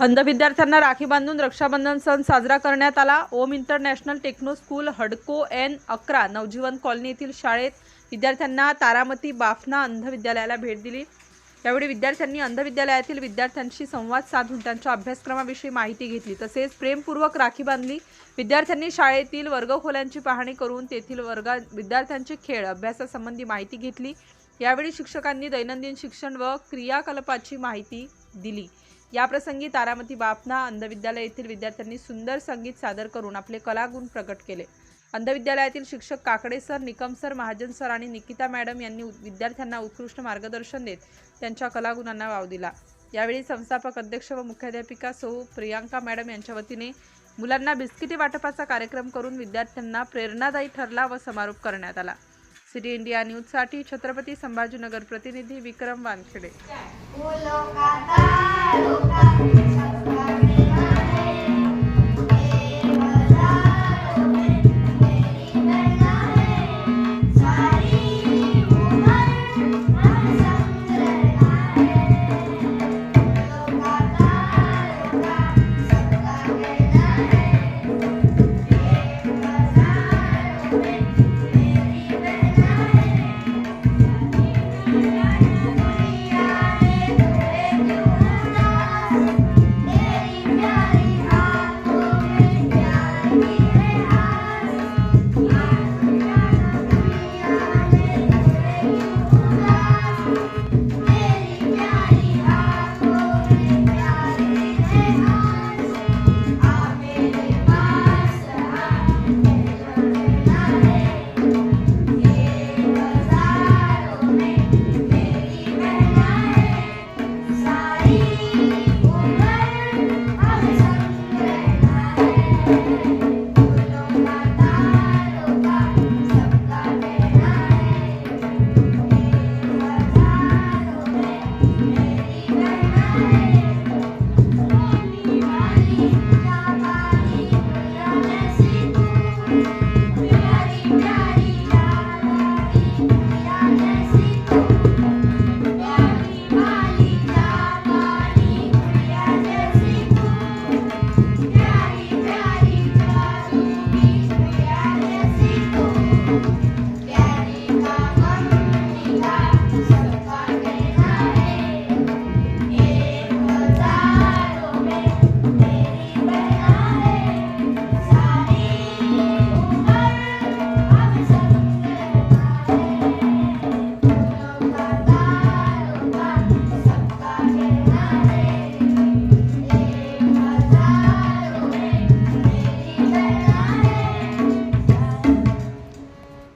अंध विद्यार्थ्यांना राखी बांधून रक्षाबंधन सण साजरा करण्यात आला. ओम इंटरनॅशनल टेक्नो स्कूल हडको एन अकरा नवजीवन कॉलनी येथील शाळेत विद्यार्थ्यांना तारामती बाफना अंध विद्यालयाला भेट दिली. यावेळी विद्यार्थ्यांनी अंध विद्यालयातील विद्यार्थ्यांशी संवाद साधून त्यांच्या अभ्यासक्रमाविषयी माहिती घेतली. तसेच प्रेमपूर्वक राखी बांधली. विद्यार्थ्यांनी शाळेतील वर्गखोल्यांची पाहणी करून तेथील वर्गा विद्यार्थ्यांचे खेळ अभ्यासासंबंधी माहिती घेतली. यावेळी शिक्षकांनी दैनंदिन शिक्षण व क्रियाकलापाची माहिती दिली. याप्रसंगी तारामती बापना अंधविद्यालय येथील विद्यार्थ्यांनी सुंदर संगीत सादर करून आपले कलागुण प्रकट केले. अंधविद्यालयातील शिक्षक Kakade sir Nikam sir Mahajan sir आणि निकिता मॅडम यांनी विद्यार्थ्यांना उत्कृष्ट मार्गदर्शन देत त्यांच्या कलागुणांना वाव दिला. यावेळी संस्थापक अध्यक्ष व मुख्याध्यापिका सौ प्रियांका मॅडम यांच्या वतीने मुलांना बिस्किटी वाटपाचा कार्यक्रम करून विद्यार्थ्यांना प्रेरणादायी ठरला व समारोप करण्यात आला. सिटी इंडिया न्यूजसाठी छत्रपती संभाजीनगर प्रतिनिधी विक्रम वानखेडे.